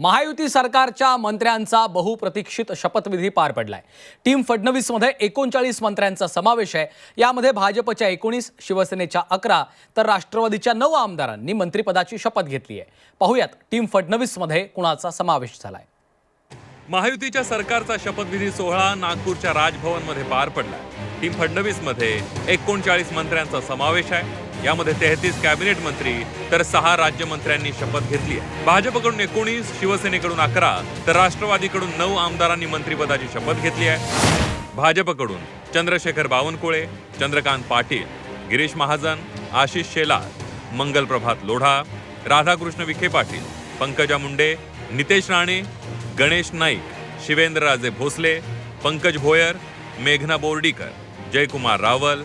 महायुती सरकारच्या मंत्र्यांचा बहुप्रतीक्षित शपथविधी पार पडलाय. टीम फडणवीसमध्ये एकोणचाळीस मंत्र्यांचा समावेश आहे. यामध्ये भाजपच्या एकोणीस शिवसेनेच्या अकरा तर राष्ट्रवादीच्या नऊ आमदारांनी मंत्रिपदाची शपथ घेतली आहे. पाहुयात टीम फडणवीसमध्ये कुणाचा समावेश झालाय? महायुतीच्या सरकारचा शपथविधी सोहळा नागपूरच्या राजभवनमध्ये पार पडला टीम फडणवीसमध्ये एकोणचाळीस मंत्र्यांचा समावेश आहे. यामध्ये तेहतीस कॅबिनेट मंत्री तर सहा राज्यमंत्र्यांनी शपथ घेतली आहे. भाजपकडून एकोणीस शिवसेनेकडून अकरा तर राष्ट्रवादीकडून नऊ आमदारांनी मंत्रिपदाची शपथ घेतली आहे. भाजपकडून चंद्रशेखर बावनकुळे चंद्रकांत पाटील गिरीश महाजन आशिष शेलार मंगलप्रभात लोढा राधाकृष्ण विखे पाटील पंकजा मुंडे नितेश राणे गणेश नाईक शिवेंद्रराजे भोसले पंकज भोयर मेघना बोर्डीकर जयकुमार रावल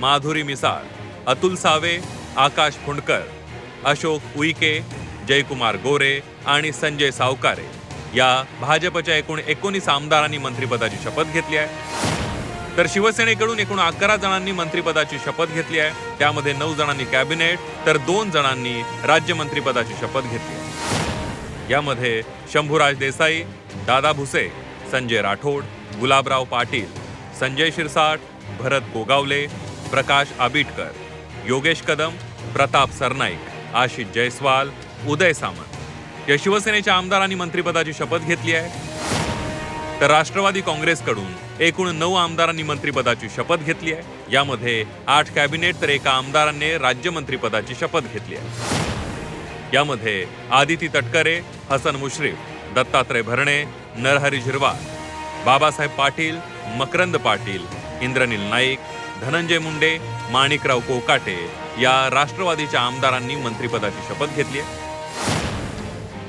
माधुरी मिसाळ अतुल सावे आकाश फुंडकर अशोक उईके जयकुमार गोरे आणि संजय सावकारे या भाजपच्या एकूण एकोणीस आमदारांनी मंत्रिपदाची शपथ घेतली आहे. तर शिवसेनेकडून एकूण अकरा जणांनी मंत्रिपदाची शपथ घेतली आहे. त्यामध्ये नऊ जणांनी कॅबिनेट तर दोन जणांनी राज्यमंत्रीपदाची शपथ घेतली आहे. यामध्ये शंभूराज देसाई दादा भुसे संजय राठोड गुलाबराव पाटील संजय शिरसाट भरत गोगावले प्रकाश आबिटकर योगेश कदम प्रताप सरनाईक आशिष जयस्वाल उदय सामंत. या शिवसेनेच्या आमदारांनी मंत्रिपदाची शपथ घेतली आहे. तर राष्ट्रवादी काँग्रेसकडून एकूण नऊ आमदारांनी मंत्रिपदाची शपथ घेतली आहे. यामध्ये आठ कॅबिनेट तर एका आमदाराने राज्यमंत्रीपदाची शपथ घेतली आहे. यामध्ये आदिती तटकरे हसन मुश्रीफ दत्तात्रय भरणे नरहरी झिरवाळ बाबासाहेब पाटील मकरंद पाटील इंद्रनील नाईक धनंजय मुंडे माणिकराव कोकाटे या राष्ट्रवादीच्या आमदारांनी मंत्रिपदाची शपथ घेतली आहे.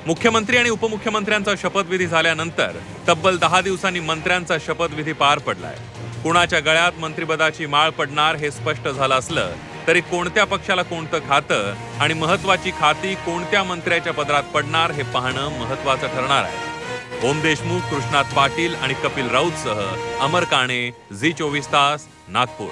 मुख्यमंत्री आणि उपमुख्यमंत्र्यांचा शपथविधी झाल्यानंतर तब्बल दहा दिवसांनी मंत्र्यांचा शपथविधी पार पडलाय. कुणाच्या गळ्यात मंत्रिपदाची माळ पडणार हे स्पष्ट झालं असलं तरी कोणत्या पक्षाला कोणतं खातं आणि महत्वाची खाती कोणत्या मंत्र्याच्या पदरात पडणार हे पाहणं महत्वाचं ठरणार आहे. ओम देशमुख कृष्णात पाटील आणि कपिल राऊतसह अमर काणे झी चोवीस तास नागपूर.